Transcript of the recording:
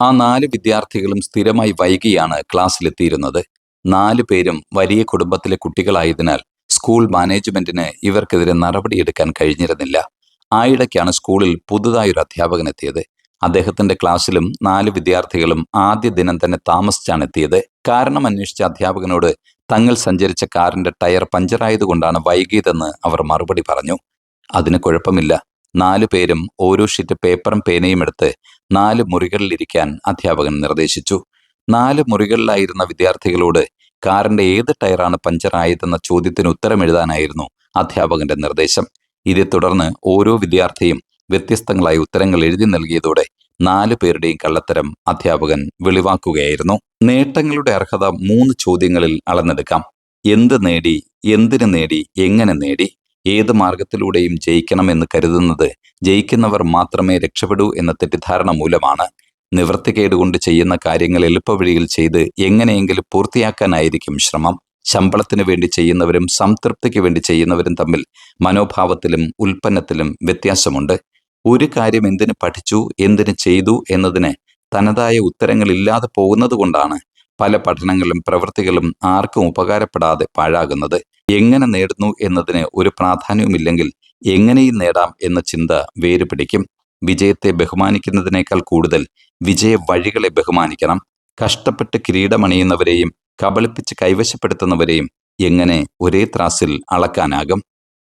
ആ നാല് വിദ്യാർത്ഥികളും സ്ഥിരമായി വൈകിയാണ് ക്ലാസ്സിലെത്തിയിരുന്നത്. നാല് പേരും വലിയ കുടുംബത്തിലെ കുട്ടികളായതിനാൽ സ്കൂൾ മാനേജ്മെന്റിന് ഇവർക്കെതിരെ നടപടിയെടുക്കാൻ കഴിഞ്ഞിരുന്നില്ല. ആയിടയ്ക്കാണ് സ്കൂളിൽ പുതുതായൊരു അധ്യാപകൻ എത്തിയത് അദ്ദേഹത്തിന്റെ ക്ലാസ്സിലും നാല് വിദ്യാർത്ഥികളും ആദ്യ ദിനം തന്നെ താമസിച്ചാണ് എത്തിയത്. കാരണം അന്വേഷിച്ച അധ്യാപകനോട് തങ്ങൾ സഞ്ചരിച്ച കാറിന്റെ ടയർ പഞ്ചറായതുകൊണ്ടാണ് വൈകിയതെന്ന് അവർ മറുപടി പറഞ്ഞു. അതിന് കുഴപ്പമില്ല. നാലു പേരും ഓരോ ഷീറ്റ് പേപ്പറും പേനയും എടുത്ത് നാല് മുറികളിലിരിക്കാൻ അധ്യാപകൻ നിർദ്ദേശിച്ചു. നാല് മുറികളിലായിരുന്ന വിദ്യാർത്ഥികളോട് കാറിന്റെ ഏത് ടയറാണ് പഞ്ചറായതെന്ന ചോദ്യത്തിന് ഉത്തരം എഴുതാനായിരുന്നു അധ്യാപകന്റെ നിർദ്ദേശം. ഇതേ തുടർന്ന് ഓരോ വിദ്യാർത്ഥിയും വ്യത്യസ്തങ്ങളായ ഉത്തരങ്ങൾ എഴുതി നൽകിയതോടെ നാലു പേരുടെയും കള്ളത്തരം അധ്യാപകൻ വെളിവാക്കുകയായിരുന്നു. നേട്ടങ്ങളുടെ അർഹത മൂന്ന് ചോദ്യങ്ങളിൽ അളന്നെടുക്കാം. എന്ത് നേടി? എന്തിനു നേടി? എങ്ങനെ നേടി? ഏത് മാർഗത്തിലൂടെയും ജയിക്കണമെന്ന് കരുതുന്നത് ജയിക്കുന്നവർ മാത്രമേ രക്ഷപ്പെടൂ എന്ന തെറ്റിദ്ധാരണ മൂലമാണ്. നിവൃത്തികേടുകൊണ്ട് ചെയ്യുന്ന കാര്യങ്ങൾ എളുപ്പവഴിയിൽ ചെയ്ത് എങ്ങനെയെങ്കിലും പൂർത്തിയാക്കാനായിരിക്കും ശ്രമം. ശമ്പളത്തിന് വേണ്ടി ചെയ്യുന്നവരും സംതൃപ്തിക്ക് വേണ്ടി ചെയ്യുന്നവരും തമ്മിൽ മനോഭാവത്തിലും ഉൽപ്പന്നത്തിലും വ്യത്യാസമുണ്ട്. ഒരു കാര്യം എന്തിന് പഠിച്ചു എന്തിന് ചെയ്തു എന്നതിന് തനതായ ഉത്തരങ്ങളില്ലാതെ പോകുന്നത് കൊണ്ടാണ് പല പഠനങ്ങളും പ്രവൃത്തികളും ആർക്കും ഉപകാരപ്പെടാതെ പാഴാകുന്നത്. എങ്ങനെ നേടുന്നു എന്നതിന് ഒരു പ്രാധാന്യവുമില്ലെങ്കിൽ എങ്ങനെയും നേടാം എന്ന ചിന്ത വേര് പിടിക്കും വിജയത്തെ ബഹുമാനിക്കുന്നതിനേക്കാൾ കൂടുതൽ വിജയ വഴികളെ ബഹുമാനിക്കണം. കഷ്ടപ്പെട്ട് കിരീടമണിയുന്നവരെയും കബളിപ്പിച്ച് കൈവശപ്പെടുത്തുന്നവരെയും എങ്ങനെ ഒരേ ത്രാസിൽ അളക്കാനാകും?